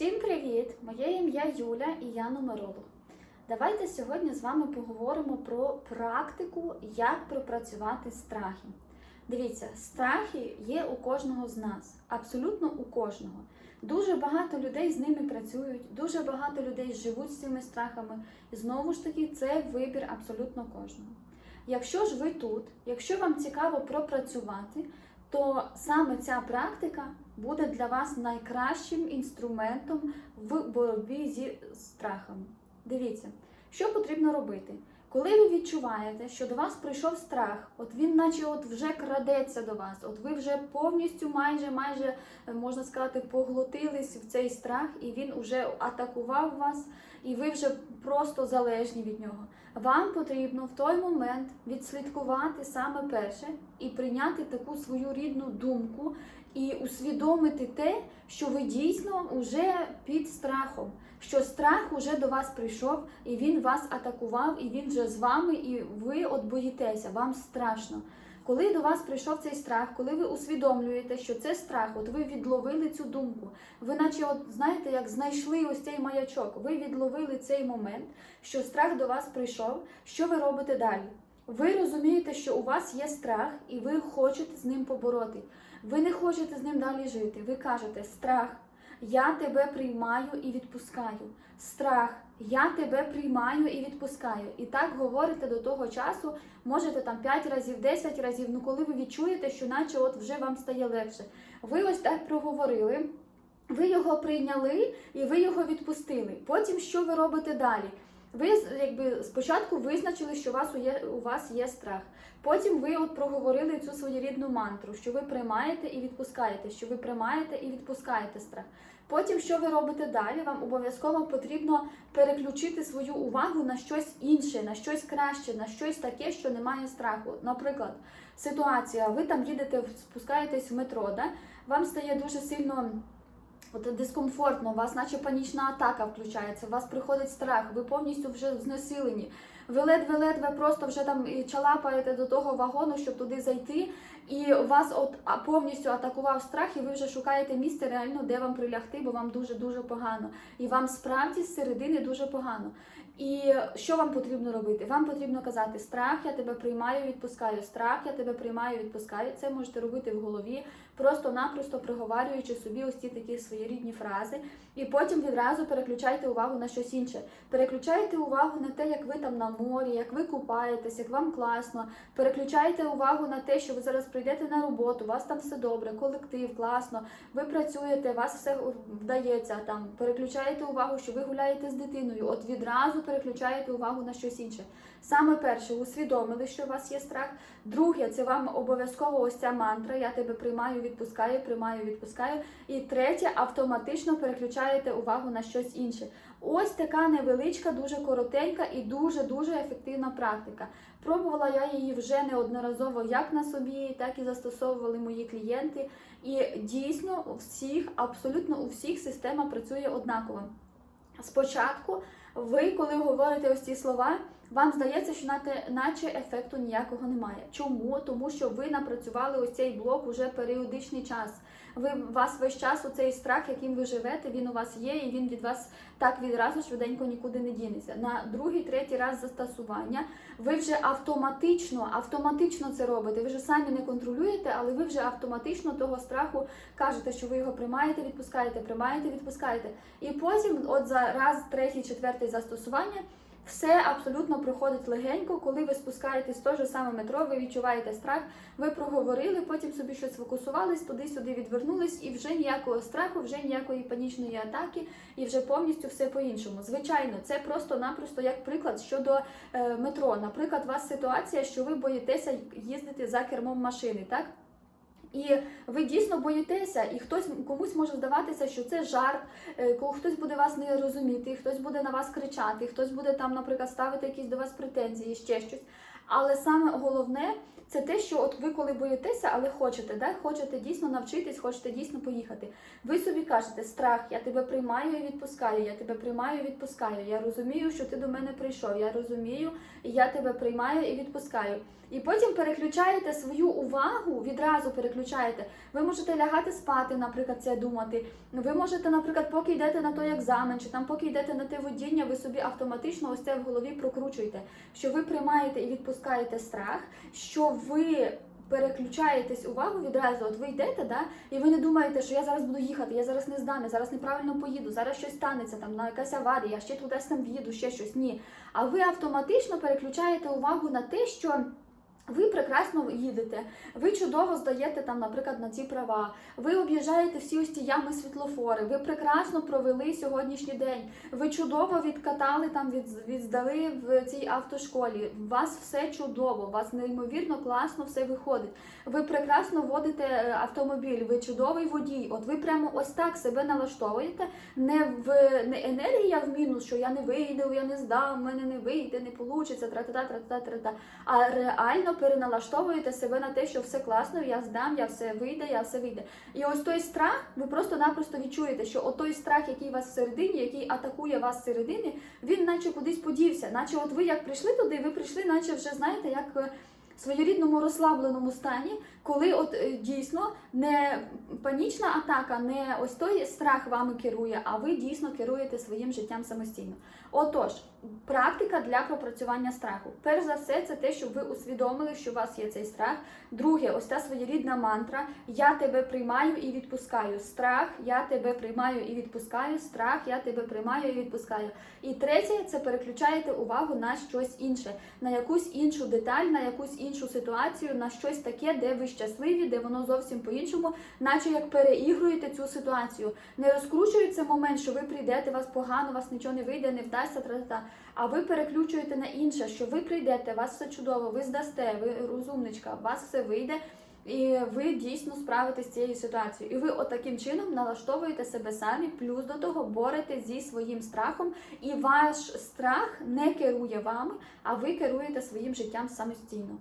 Всім привіт! Моє ім'я Юля і я нумеролог. Давайте сьогодні з вами поговоримо про практику, як пропрацювати страхи. Дивіться, страхи є у кожного з нас, абсолютно у кожного. Дуже багато людей з ними працюють, дуже багато людей живуть з цими страхами. І знову ж таки, це вибір абсолютно кожного. Якщо ж ви тут, якщо вам цікаво пропрацювати, то саме ця практика буде для вас найкращим інструментом в боротьбі зі страхами. Дивіться, що потрібно робити. Коли ви відчуваєте, що до вас прийшов страх, от він, наче от вже крадеться до вас, от ви вже повністю, майже, майже е, можна сказати, поглотились в цей страх, і він вже атакував вас, і ви вже просто залежні від нього. Вам потрібно в той момент відслідкувати саме перше і прийняти таку свою рідну думку і усвідомити те, що ви дійсно вже під страхом, що страх уже до вас прийшов, і він вас атакував, і він вже з вами, і ви от боїтеся, вам страшно. Коли до вас прийшов цей страх, коли ви усвідомлюєте, що це страх, от ви відловили цю думку, ви наче, от знаєте, як знайшли ось цей маячок, ви відловили цей момент, що страх до вас прийшов. Що ви робите далі? Ви розумієте, що у вас є страх, і ви хочете з ним побороти. Ви не хочете з ним далі жити. Ви кажете, страх, я тебе приймаю і відпускаю. Страх, я тебе приймаю і відпускаю. І так говорите до того часу, можете там 5 разів, 10 разів, ну коли ви відчуєте, що наче от вже вам стає легше. Ви ось так проговорили, ви його прийняли і ви його відпустили. Потім що ви робите далі? Ви якби спочатку визначили, що у вас є, у вас є страх. Потім ви от проговорили цю своєрідну мантру, що ви приймаєте і відпускаєте, що ви приймаєте і відпускаєте страх. Потім, що ви робите далі? Вам обов'язково потрібно переключити свою увагу на щось інше, на щось краще, на щось таке, що не має страху. Наприклад, ситуація, ви там їдете, спускаєтесь в метро, да? вам стає дуже сильно. От дискомфортно, у вас наче панічна атака включається, у вас приходить страх, ви повністю вже знесилені. Ви ледве-ледве просто вже там і чалапаєте до того вагону, щоб туди зайти, і вас от повністю атакував страх, і ви вже шукаєте місце реально, де вам прилягти, бо вам дуже-дуже погано. І вам справді з середини дуже погано. І що вам потрібно робити? Вам потрібно казати страх, я тебе приймаю, відпускаю. Страх, я тебе приймаю, відпускаю. Це можете робити в голові, просто-напросто приговарюючи собі ось ці такі свої рідні фрази. І потім відразу переключайте увагу на щось інше. Переключайте увагу на те, як ви там на морі, як ви купаєтесь, як вам класно. Переключайте увагу на те, що ви зараз прийдете на роботу, у вас там все добре, колектив, класно. Ви працюєте, у вас все вдається там. Переключаєте увагу, що ви гуляєте з дитиною. От відразу переключаєте увагу на щось інше. Саме перше, усвідомили, що у вас є страх. Друге, це вам обов'язково ось ця мантра. Я тебе приймаю, відпускаю, приймаю, відпускаю. І третє, автоматично переключаєте увагу на щось інше. Ось така невеличка, дуже коротенька і дуже-дуже ефективна практика. Пробувала я її вже неодноразово як на собі, так і застосовували мої клієнти. І дійсно у всіх, абсолютно у всіх система працює однаково. Спочатку, ви, коли говорите ось ці слова, вам здається, що наче ефекту ніякого немає. Чому? Тому що ви напрацювали ось цей блок уже періодичний час. Ви вас весь час оцей страх, яким ви живете, він у вас є, і він від вас так відразу швиденько нікуди не дінеться. На другий, третій раз застосування ви вже автоматично, автоматично це робите. Ви вже самі не контролюєте, але ви вже автоматично того страху кажете, що ви його приймаєте, відпускаєте, приймаєте, відпускаєте. І потім, от за раз, третій, четвертий застосування. Все абсолютно проходить легенько, коли ви спускаєтесь в те ж саме метро, ви відчуваєте страх, ви проговорили, потім собі щось фокусувались, туди-сюди відвернулись, і вже ніякого страху, вже ніякої панічної атаки, і вже повністю все по-іншому. Звичайно, це просто-напросто як приклад щодо е, метро. Наприклад, у вас ситуація, що ви боїтеся їздити за кермом машини, так? І ви дійсно боїтеся, і хтось комусь може здаватися, що це жарт, е, коли хтось буде вас не розуміти, хтось буде на вас кричати, хтось буде там, наприклад, ставити якісь до вас претензії, ще щось. Але саме головне це те, що от ви коли боїтеся, але хочете, да? хочете дійсно навчитись, хочете дійсно поїхати. Ви собі кажете, страх, я тебе приймаю і відпускаю, я тебе приймаю і відпускаю. Я розумію, що ти до мене прийшов. Я розумію, я тебе приймаю і відпускаю. І потім переключаєте свою увагу, відразу переключаєте. Ви можете лягати спати, наприклад, це думати. Ви можете, наприклад, поки йдете на той екзамен, чи там поки йдете на те водіння, ви собі автоматично ось це в голові прокручуєте, що ви приймаєте і відпускаєте страх, що ви. Переключаєтесь увагу відразу, от ви йдете, да, і ви не думаєте, що я зараз буду їхати, я зараз не здам, я зараз неправильно поїду, зараз щось станеться, там на якась аварія, я ще туди там в'їду, ще щось. Ні. А ви автоматично переключаєте увагу на те, що ви прекрасно їдете, ви чудово здаєте там, наприклад, на ці права. Ви об'їжджаєте всі ось ті ями світлофори. Ви прекрасно провели сьогоднішній день. Ви чудово відкатали там, від, відздали в цій автошколі. У вас все чудово, у вас неймовірно класно все виходить. Ви прекрасно водите е, автомобіль, ви чудовий водій. От ви прямо ось так себе налаштовуєте. Не в не енергія в мінус, що я не вийду, я не здам, в мене не вийде, не тра-та-та, тра-та. А реально переналаштовуєте себе на те, що все класно, я здам, я все вийде, я все вийде. І ось той страх, ви просто-напросто відчуєте, що от той страх, який у вас всередині, який атакує вас всередині, він наче кудись подівся. Наче от ви як прийшли туди, ви прийшли, наче вже знаєте, як. Своєрідному розслабленому стані, коли от е, дійсно не панічна атака, не ось той страх вами керує, а ви дійсно керуєте своїм життям самостійно. Отож, практика для пропрацювання страху. Перш за все, це те, щоб ви усвідомили, що у вас є цей страх. Друге, ось та своєрідна мантра: Я тебе приймаю і відпускаю. Страх, я тебе приймаю і відпускаю. Страх, я тебе приймаю і відпускаю. І третє, це переключаєте увагу на щось інше, на якусь іншу деталь, на якусь іншу ситуацію, на щось таке, де ви щасливі, де воно зовсім по-іншому, наче як переігруєте цю ситуацію. Не розкручується момент, що ви прийдете, вас погано, вас нічого не вийде, не вдасться, тра-та-та. а ви переключуєте на інше, що ви прийдете, вас все чудово, ви здасте, ви розумничка, вас все вийде. І ви дійсно справитесь з цією ситуацією. І ви отаким чином налаштовуєте себе самі, плюс до того боретесь зі своїм страхом, і ваш страх не керує вами, а ви керуєте своїм життям самостійно.